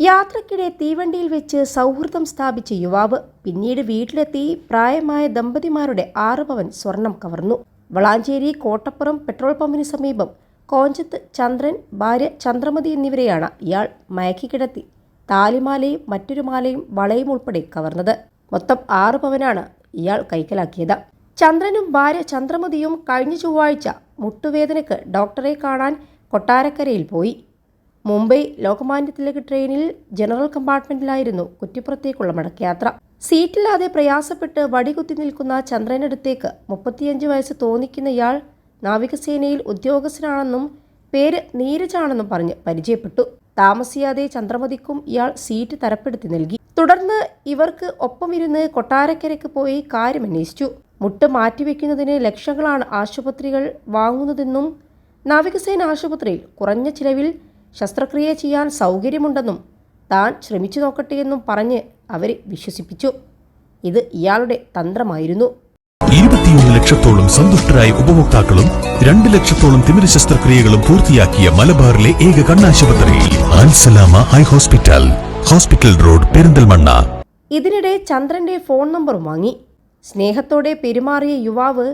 യാത്രക്കിടെ തീവണ്ടിയിൽ വെച്ച് സൗഹൃദം സ്ഥാപിച്ച യുവാവ് പിന്നീട് വീട്ടിലെത്തി പ്രായമായ ദമ്പതിമാരുടെ ആറ് പവൻ സ്വർണം കവർന്നു. വളാഞ്ചേരി കോട്ടപ്പുറം പെട്രോൾ പമ്പിന് സമീപം കോഞ്ചത്ത് ചന്ദ്രൻ ഭാര്യ ചന്ദ്രമതി എന്നിവരെയാണ് ഇയാൾ മയക്കിക്കിടത്തി താലിമാലയും മറ്റൊരു മാലയും വളയും ഉൾപ്പെടെ കവർന്നത്. മൊത്തം ആറ് പവനാണ് ഇയാൾ കൈക്കലാക്കിയത്. ചന്ദ്രനും ഭാര്യ ചന്ദ്രമതിയും കഴിഞ്ഞ ചൊവ്വാഴ്ച മുട്ടുവേദനയ്ക്ക് ഡോക്ടറെ കാണാൻ കൊട്ടാരക്കരയിൽ പോയി. മുംബൈ ലോകമാന്യ തിലക് ട്രെയിനിൽ ജനറൽ കമ്പാർട്ട്മെന്റിലായിരുന്നു കുറ്റിപ്പുറത്തേക്കുള്ള മടക്കയാത്ര. സീറ്റില്ലാതെ പ്രയാസപ്പെട്ട് വടികുത്തി നിൽക്കുന്ന ചന്ദ്രനടുത്തേക്ക് മുപ്പത്തിയഞ്ച് വയസ്സ് തോന്നിക്കുന്ന ഇയാൾ നാവികസേനയിൽ ഉദ്യോഗസ്ഥനാണെന്നും പേര് നീരജാണെന്നും പറഞ്ഞ് പരിചയപ്പെട്ടു. താമസിയാതെ ചന്ദ്രമതിക്കും ഇയാൾ സീറ്റ് തരപ്പെടുത്തി നൽകി. തുടർന്ന് ഇവർക്ക് ഒപ്പമിരുന്ന് കൊട്ടാരക്കരയ്ക്ക് പോയി കാര്യമന്വേഷിച്ചു. മുട്ട് മാറ്റിവെക്കുന്നതിന് ലക്ഷങ്ങളാണ് ആശുപത്രികൾ വാങ്ങുന്നതെന്നും നാവികസേന ആശുപത്രിയിൽ കുറഞ്ഞ ചിലവിൽ ശസ്ത്രക്രിയ ചെയ്യാൻ സൗകര്യമുണ്ടെന്നും താൻ ശ്രമിച്ചു നോക്കട്ടെയെന്നും പറഞ്ഞ് അവരെ വിശ്വസിപ്പിച്ചു. ഇത് ഇയാളുടെ തന്ത്രമായിരുന്നു. ഇരുപത്തിയൊന്ന് ലക്ഷത്തോളം സന്തുഷ്ടരായ ഉപഭോക്താക്കളും രണ്ട് ലക്ഷത്തോളം തിമിര ശസ്ത്രക്രിയകളും പൂർത്തിയാക്കിയ മലബാറിലെ ഏക കണ്ണാശുപത്രി ആൻസലാമ eye hospital hospital road Perinthalmanna. ഇതിനിടെ ചന്ദ്രന്റെ ഫോൺ നമ്പർ വാങ്ങി. സ്നേഹത്തോടെ പെരുമാറിയ യുവാവ്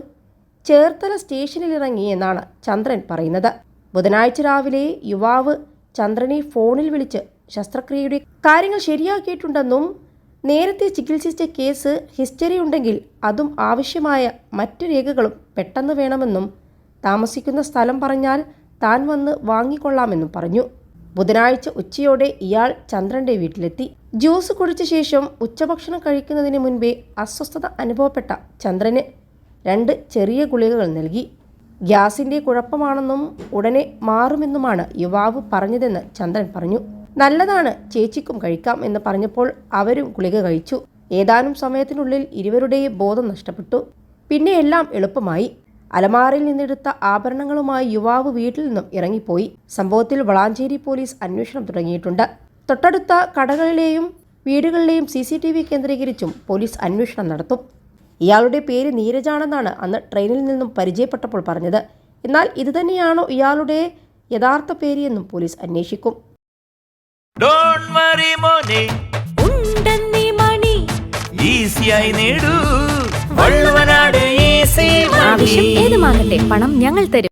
ചേർത്തല സ്റ്റേഷനിലിറങ്ങി എന്നാണ് ചന്ദ്രൻ പറയുന്നത്. ബുധനാഴ്ച രാവിലെ യുവാവ് ചന്ദ്രനെ ഫോണിൽ വിളിച്ച് ശസ്ത്രക്രിയയുടെ കാര്യങ്ങൾ ശരിയാക്കിയിട്ടുണ്ടെന്നും നേരത്തെ ചികിത്സിച്ച കേസ് ഹിസ്റ്ററി ഉണ്ടെങ്കിൽ അതും ആവശ്യമായ മറ്റു രേഖകളും പെട്ടെന്ന് വേണമെന്നും താമസിക്കുന്ന സ്ഥലം പറഞ്ഞാൽ താൻ വന്ന് വാങ്ങിക്കൊള്ളാമെന്നും പറഞ്ഞു. ബുധനാഴ്ച ഉച്ചയോടെ ഇയാൾ ചന്ദ്രന്റെ വീട്ടിലെത്തി. ജ്യൂസ് കുടിച്ച ശേഷം ഉച്ചഭക്ഷണം കഴിക്കുന്നതിന് മുൻപേ അസ്വസ്ഥത അനുഭവപ്പെട്ട ചന്ദ്രന് രണ്ട് ചെറിയ ഗുളികകൾ നൽകി. ഗ്യാസിന്റെ കുഴപ്പമാണെന്നും ഉടനെ മാറുമെന്നുമാണ് യുവാവ് പറഞ്ഞതെന്ന് ചന്ദ്രൻ പറഞ്ഞു. നല്ലതാണ് ചേച്ചിക്കും കഴിക്കാം എന്ന് പറഞ്ഞപ്പോൾ അവരും ഗുളിക കഴിച്ചു. ഏതാനും സമയത്തിനുള്ളിൽ ഇരുവരുടെയും ബോധം നഷ്ടപ്പെട്ടു. പിന്നെ എല്ലാം എളുപ്പമായി. അലമാറിൽ നിന്നെടുത്ത ആഭരണങ്ങളുമായി യുവാവ് വീട്ടിൽ നിന്നും ഇറങ്ങിപ്പോയി. സംഭവത്തിൽ വളാഞ്ചേരി പോലീസ് അന്വേഷണം തുടങ്ങിയിട്ടുണ്ട്. തൊട്ടടുത്ത കടകളിലെയും വീടുകളിലെയും സി കേന്ദ്രീകരിച്ചും പോലീസ് അന്വേഷണം നടത്തും. ഇയാളുടെ പേര് നീരജാണെന്നാണ് അന്ന് ട്രെയിനിൽ നിന്നും പരിചയപ്പെട്ടപ്പോൾ പറഞ്ഞത്. എന്നാൽ ഇതുതന്നെയാണോ ഇയാളുടെ യഥാർത്ഥ പേര് എന്നും പോലീസ് അന്വേഷിക്കും. ഡോൺ വറി മോനെ. ഉണ്ടെന്നീ മണി. ഈസിയായി നേടൂ. വള്ളുവനാട് ഈസി ആവശ്യം ഏതുമാകട്ടെ പണം ഞങ്ങൾ തരും.